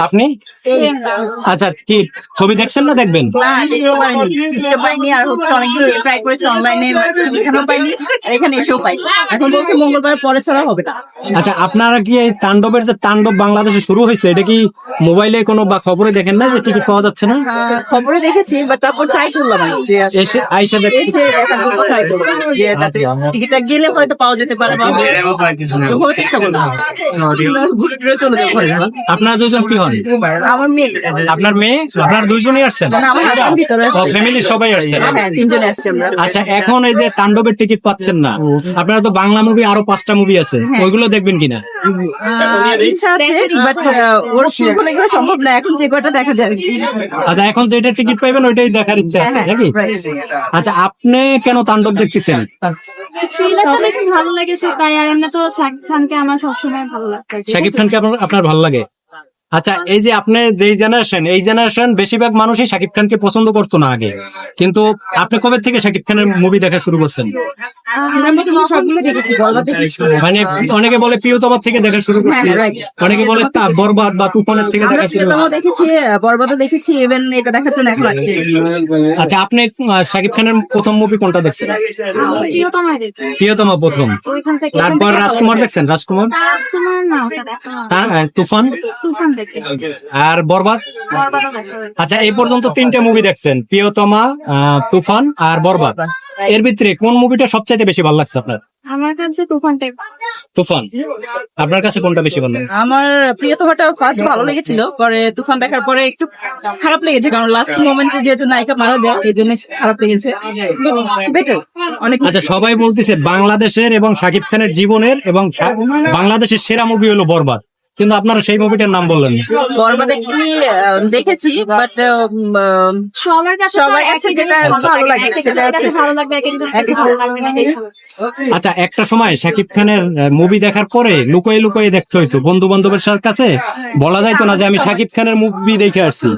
আপনি? আচ্ছা কি ছবি দেখছেন না দেখবেন? পাইনি। আর হচ্ছে অনেক ট্রাই করেছে অনলাইনে এখানেও পাইনি আর এখানে এসেও পাই এখন বলছে মঙ্গলবার পরে ছাড়া হবে না। আচ্ছা আপনারা কি এই তাণ্ডবের যে তাণ্ডব বাংলাদেশে শুরু হয়েছে এটা কি মোবাইলে কোনো বা খবরে দেখেন না যে টিকিট পাওয়া যাচ্ছে না? আহ, খবরে দেখেছি বাট তারপর ট্রাই করলাম এসে আইসা দেখ। এসে ট্রাই করলাম। যে যাতে টিকিটটা গেলে হয়তো পাওয়া যেতে পারে বা চেষ্টা করলাম। আপনারা দুজন কি হন? আমার মেয়ে আপনার মেয়ে? আপনার দুইজনই আসছেন। ফ্যামিলির সবাই আসছেন হ্যাঁ আমরা। আচ্ছা এখন এই যে তাণ্ডবের টিকিট পাচ্ছেন না আপনারা তো বাংলা মুভি আরও পাঁচটা মুভি আছে ওইগুলো দেখবেন কিনা? আহ, ইচ্ছা আছে বাট ওর শুরু হলে গেলে সম্ভব না এখন যে কটা দেখা যায় আচ্ছা এখন যেটা টিকিট পাইবেন ওইটাই দেখার ইচ্ছা আছে নাকি? আচ্ছা আপনি কেন তাণ্ডব দেখতেছেন? ভালো লেগেছে তাই আর এমনি তো শাকিব খানকে আমার সবসময় ভালো লাগতো শাকিব খানকে আপনার আপনার ভালো লাগে? আচ্ছা এই যে আপনার যেই জেনারেশন এই জেনারেশন বেশিরভাগ মানুষই শাকিব খানকে পছন্দ করতো না আগে। কিন্তু আপনি কবে থেকে শাকিব খানের মুভি দেখা শুরু করছেন? দেখেছি বলবা মানে অনেকে বলে প্রিয়তমার থেকে দেখা শুরু করছি। হ্যাঁ, অনেকে বলে তা- বরবাদ বা তুফানের থেকে দেখা শুরু দেখেছি বরবাদও দেখেছি ইভেন এটা দেখার জন্য এখন আচ্ছা আপনি শাকিব খানের প্রথম মুভি কোনটা দেখছেন? প্রিয়তমা প্রথম। তারপর রাজকুমার দেখছেন? রাজকুমার? হয়। তুফান? আর বরবাদ। আচ্ছা এই পর্যন্ত তিনটে মুভি দেখছেন। প্রিয়তমা আহ, তুফান আর বরবাদ। এর ভিতরে কোন মুভিটা সবচাইতে বেশি ভালো লাগছে আপনার? আমার কাছে তুফানটাই তুফান। আপনার কাছে কোনটা বেশি ভালো লাগছে? আমার প্রিয়তমাটা ফার্স্ট ভালো লেগেছিল পরে তুফান দেখার পরে একটু খারাপ লেগেছে কারণ লাস্ট মোমেন্টে যেহেতু নায়িকা মারা যায় এই জন্য খারাপ লেগেছে। বেটার অনেক আচ্ছা সবাই বলতেছে বাংলাদেশের এবং শাকিব খানের জীবনের এবং বাংলাদেশের সেরা মুভি হলো বরবাদ। কিন্তু আপনারা সেই মুভিটার নাম বললেন দেখেছি বাট সবার কাছে সবার কাছে যেটা ভালো লাগে, সেটা একজনের কাছে হচ্ছে- ভালো লাগবে এক একজনের কাছে ভালো লাগবে না আচ্ছা একটা সময় শাকিব খানের মুভি দেখার পরে লুকোয়ে লুকোয়ে দেখতে হইতো। বন্ধু বান্ধবের কাছে বলা যাইতো না যে আমি শাকিব খানের মুভি দেখে আসছি।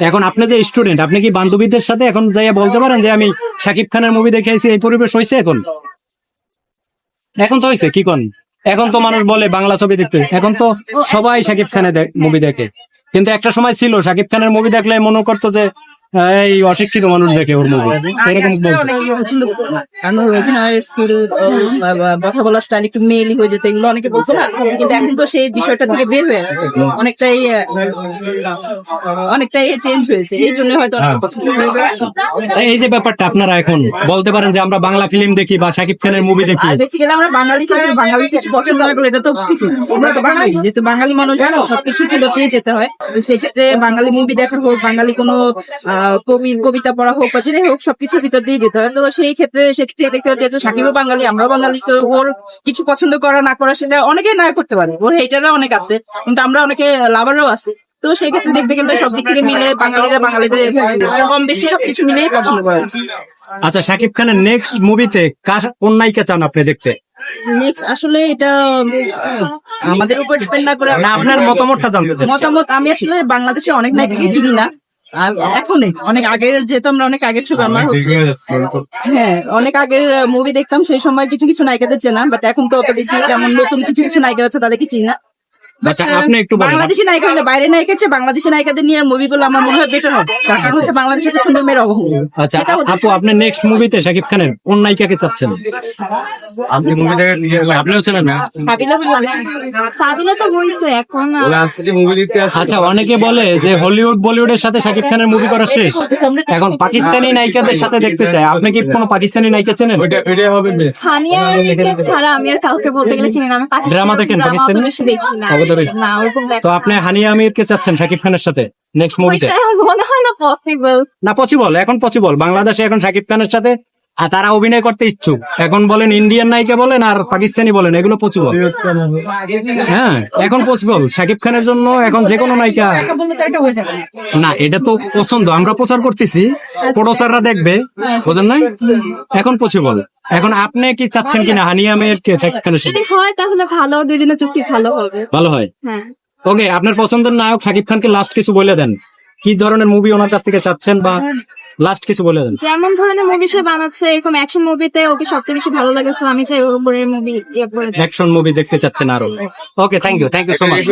এখন আপনি যে স্টুডেন্ট আপনি কি বান্ধবীদের সাথে এখন যাইয়া বলতে পারেন যে আমি শাকিব খানের মুভি দেখে আইছি এই পরিবেশ হয়েছে এখন? এখন তো হয়েছে কি কোন? এখন তো মানুষ বলে বাংলা ছবি দেখতে। এখন তো সবাই শাকিব খানের মুভি দেখে। কিন্তু একটা সময় ছিল, শাকিব খানের মুভি দেখলে মনে করতো যে এই অশিক্ষিত মানুষ দেখে ওর মুভি এরকম কথা বলার স্টাইল একটু মেয়েলি হয়ে যেত এগুলো অনেকে বলতো না। কিন্তু এখন তো সেই বিষয়টা থেকে বের হয়ে আসছে। অনেকটাই অনেকটাই চেঞ্জ হয়েছে। এই জন্য হয়তো করে এই যে ব্যাপারটা আপনারা এখন বলতে পারেন যে আমরা বাংলা ফিল্ম দেখি বা শাকিব খানের মুভি দেখি। বেসিক্যালি আমরা বাঙালি বাঙালি কিছু পছন্দ না করলে এটা তো আমরা তো বাঙালি। যেহেতু বাঙালি মানুষ সবকিছু তুলে পেয়ে যেতে হয়। তো সেক্ষেত্রে বাঙালি মুভি দেখা হোক বাঙালি কোনো কবিতা পড়া হোক বা যেটাই হোক সবকিছুর ভিতর দিয়ে যেতে হয়। তো সেই ক্ষেত্রে থেকে দেখতে হয় যেহেতু সাকিবও বাঙালি আমরাও বাঙালি তো ওর কিছু পছন্দ করা না করা সেটা অনেকেই না করতে পারে। ওর হেটাররা অনেক আছে কিন্তু আমরা অনেকে লাভারও আছে। তো সেই ক্ষেত্রে দেখতে গেলে সব দিক থেকে মিলে বাঙালিরা বাঙালিদের কম বেশি সবকিছু মিলেই পছন্দ করা। আচ্ছা শাকিব খানের নেক্সট মুভিতে কার কোন নায়িকা চান আপনি দেখতে? নেক্সট আসলে এটা আমাদের উপর ডিপেন্ড না করে আপনার মতামতটা জানতে চাচ্ছি। মতামত আমি আসলে বাংলাদেশে অনেক নায়িকাকে চিনি না। আর এখনই অনেক আগের যেহেতু আমরা অনেক আগের ছবি আমার হচ্ছে। হ্যাঁ অনেক আগের মুভি দেখতাম সেই সময় কিছু কিছু নায়িকাদের চেনা বাট এখন তো অত বেশি তেমন নতুন কিছু কিছু নায়িকা আছে তাদেরকে চিনি না। আচ্ছা আপনি একটু বাংলাদেশি নায়িকা হলে বাইরের নায়িকা চেয়ে বাংলাদেশি নায়িকাদের নিয়ে মুভিগুলো আমার মনে হয় বেটার হবে। তার কারণ হচ্ছে বাংলাদেশে তো সুন্দর মেয়ের অভাব আচ্ছা আপু আপনি নেক্সট মুভিতে শাকিব খানের কোন নায়িকাকে চাচ্ছেন? আপনি মুভি দেখে আপনিও ছিলেন না? সাবিনা সাবিনা তো হয়েছে এখন। আচ্ছা অনেকে বলে যে হলিউড বলিউডের সাথে শাকিব খানের মুভি করা শেষ। এখন পাকিস্তানি নায়িকাদের সাথে দেখতে চাই আপনি কি কোনো পাকিস্তানি নায়িকা চেনেন? আলীকে ছাড়া আমি আর কাউকে বলতে গেলে চিনি না। আমি পাকিস্তানি দেখেন, পাকিস্তানি? দেখি না। দেখা তো আপনি হানিয়া আমির কে চাচ্ছেন শাকিব খানের সাথে নেক্সট মুভিতে মনে হয় না পসিবল না পসিবল এখন পসিবল বাংলাদেশে এখন শাকিব খানের সাথে আর তারা অভিনয় করতে ইচ্ছুক। এখন বলেন ইন্ডিয়ান নায়িকা বলেন আর পাকিস্তানি বলেন এগুলো পসিবল হ্যাঁ এখন পসিবল শাকিব খানের জন্য এখন যে কোনো নায়িকা হয়ে না এটা তো পছন্দ। আমরা প্রচার করতেছি প্রডিউসাররা দেখবে বুঝেন নাই? এখন পসিবল এখন আপনি কি চাচ্ছেন কিনা? হানিয়া মেয়ের যদি হয় তাহলে ভালো দুজনের চুক্তি ভালো হবে। ভালো হয়? হ্যাঁ। ওকে আপনার পছন্দের নায়ক শাকিব খানকে লাস্ট কিছু বলে দেন। কি ধরনের মুভি ওনার কাছ থেকে চাচ্ছেন বা লাস্ট কিছু বলে দেন। যেমন ধরনের মুভি সে বানাচ্ছে এরকম অ্যাকশন মুভিতে ওকে সবচেয়ে বেশি ভালো লাগে সো আমি চাই ওর উপরে মুভি অ্যাকশন মুভি দেখতে চাচ্ছেন আরও। Okay thank you thank you so much